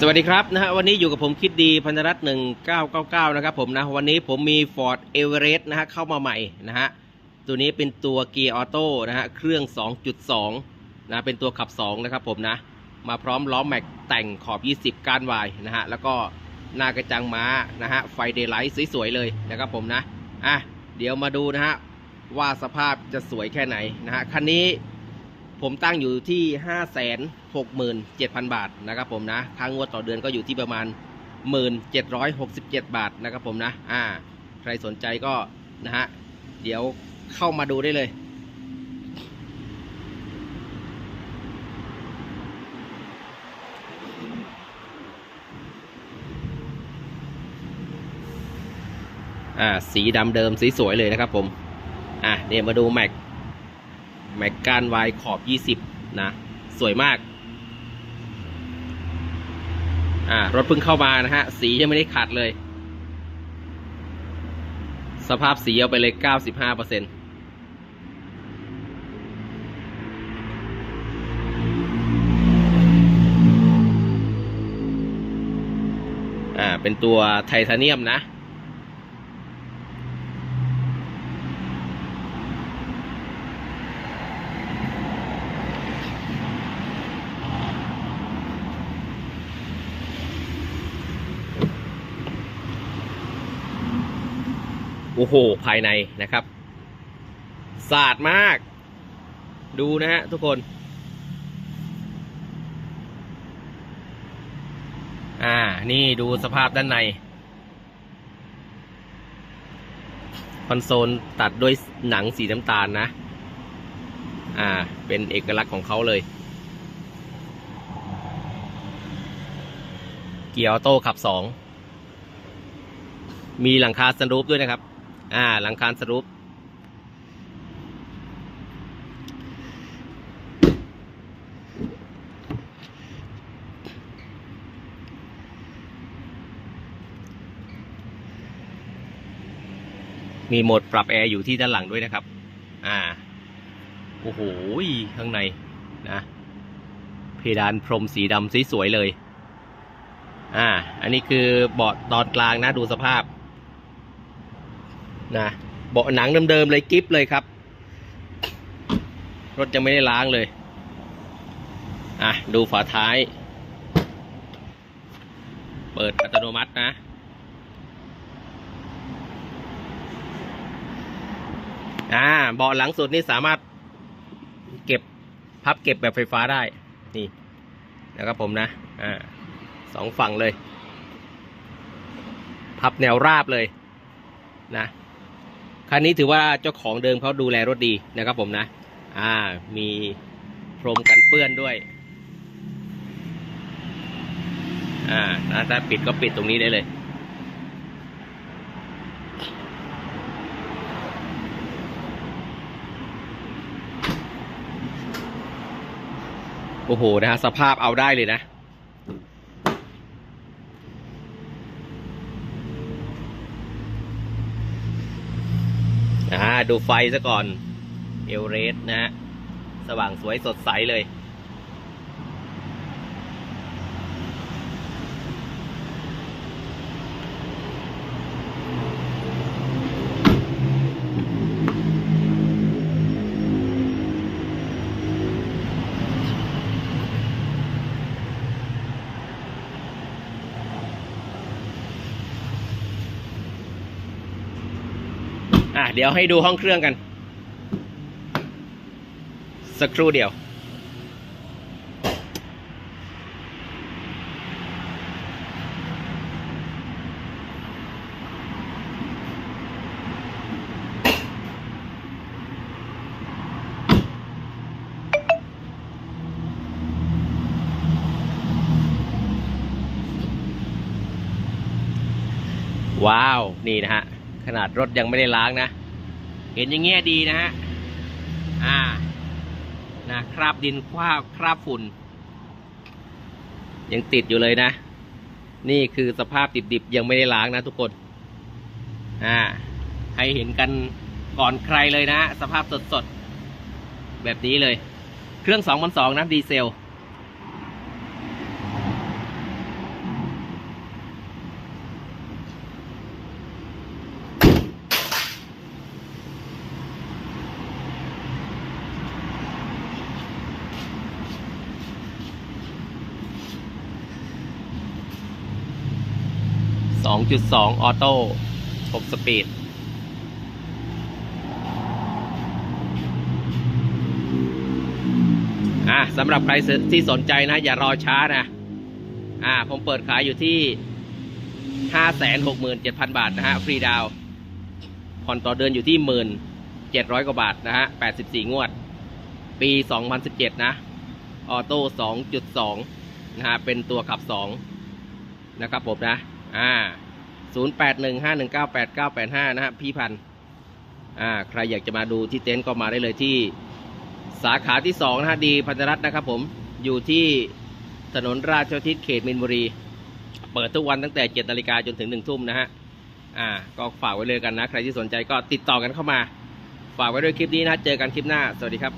สวัสดีครับนะฮะวันนี้อยู่กับผมคิดดีพันธรัตน์1999นะครับผมนะวันนี้ผมมี Ford Everest นะฮะเข้ามาใหม่นะฮะตัวนี้เป็นตัวเกียร์ออโต้นะฮะเครื่อง 2.2นะเป็นตัวขับ 2 นะครับผมนะ มาพร้อมล้อแม็กแต่งขอบ 20 ก้านวายนะฮะแล้วก็หน้ากระจังม้านะฮะไฟเดย์ไลท์สวยๆเลยนะครับผมนะอะเดี๋ยวมาดูนะฮะว่าสภาพจะสวยแค่ไหนนะฮะคันนี้ ผมตั้งอยู่ที่ 5 6 7 0 0 0 บาทนะครับผมนะค่างวดต่อเดือนก็อยู่ที่ประมาณ 1767 บาทนะครับผมนะอ่าใครสนใจก็นะฮะเดี๋ยวเข้ามาดูได้เลยอ่าสีดำเดิมสีสวยเลยนะครับผมอะเดี๋ยวมาดูแม็ก แม็กการวายขอบ 20 นะ สวยมาก อ่า รถเพิ่งเข้ามานะฮะ สียังไม่ได้ขัดเลย สภาพสีเอาไปเลย 95เปอร์เซ็นต์อ่า เป็นตัวไทเทเนียมนะ โอ้โห ภายในนะครับสะอาดมาก ดูนะฮะทุกคน อ่า นี่ดูสภาพด้านใน คอนโซลตัดด้วยหนังสีน้ำตาลนะ อ่า เป็นเอกลักษณ์ของเขาเลย เกียร์ออโต้ขับสอง มีหลังคาสรูปด้วยนะครับ อ่า หลังคาสรูปมีโหมดปรับแอร์อยู่ที่ด้านหลังด้วยนะครับ อ่า โอ้โห ข้างในนะเพดานพรมสีดำสวยๆเลย อ่า อันนี้คือเบาะตอนกลางนะดูสภาพ นะเบาะหนังเดิมๆเลยกิฟเลยครับ รถยังไม่ได้ล้างเลย อะ ดูฝาท้าย เปิดอัตโนมัตินะ อ่าเบาะหลังสุดนี่สามารถเก็บพับเก็บแบบไฟฟ้าได้ นี่นะครับผมนะ อ่าสองฝั่งเลย พับแนวราบเลยนะ คันนี้ถือว่าเจ้าของเดิมเขาดูแลรถดีนะครับผมนะ อ่า มีพรมกันเปื้อนด้วย อ่าถ้าปิดก็ปิดตรงนี้ได้เลยโอ้โหนะฮะสภาพเอาได้เลยนะ อ่าดูไฟซะก่อนเอลเรสนะฮะสว่างสวยสดใสเลย อะเดี๋ยวให้ดูห้องเครื่องกัน สักครู่เดียว ว้าว นี่นะฮะ ขนาดรถยังไม่ได้ล้างนะ เห็นอย่างเงี้ยดีนะฮะ อ่า นะคราบดินคราบคราบฝุ่น ยังติดอยู่เลยนะ นี่คือสภาพดิบๆ ยังไม่ได้ล้างนะทุกคน อ่า ให้เห็นกันก่อนใครเลยนะ สภาพสดๆ แบบนี้เลย เครื่อง2 2 0 0นะดีเซล 2.2 ออโต้ 6 สปีด อะสำหรับใครที่สนใจนะ อย่ารอช้านะ อ่า ผมเปิดขายอยู่ที่ 567,000 บาทนะฮะ ฟรีดาวน์ผ่อนต่อเดือนอยู่ที่ 1,700 กว่าบาทนะฮะ 84 งวด ปี 2017 นะ ออโต้ 2.2 นะฮะ เป็นตัวขับ 2 นะครับผมนะ อ่า0815198985นะฮะพี่พันธุ์อ่าใครอยากจะมาดูที่เต็นท์ก็มาได้เลยที่สาขาที่2นะฮะดีพันธรัตน์นะครับผมอยู่ที่ถนนราชทิศเขตมินบุรี เปิดทุกวันตั้งแต่7นาฬิกาจนถึง1ทุ่มนะฮะอ่าก็ฝากไว้เลยกันนะ ใครที่สนใจก็ติดต่อกันเข้ามา ฝากไว้ด้วยคลิปนี้นะ เจอกันคลิปหน้า สวัสดีครับ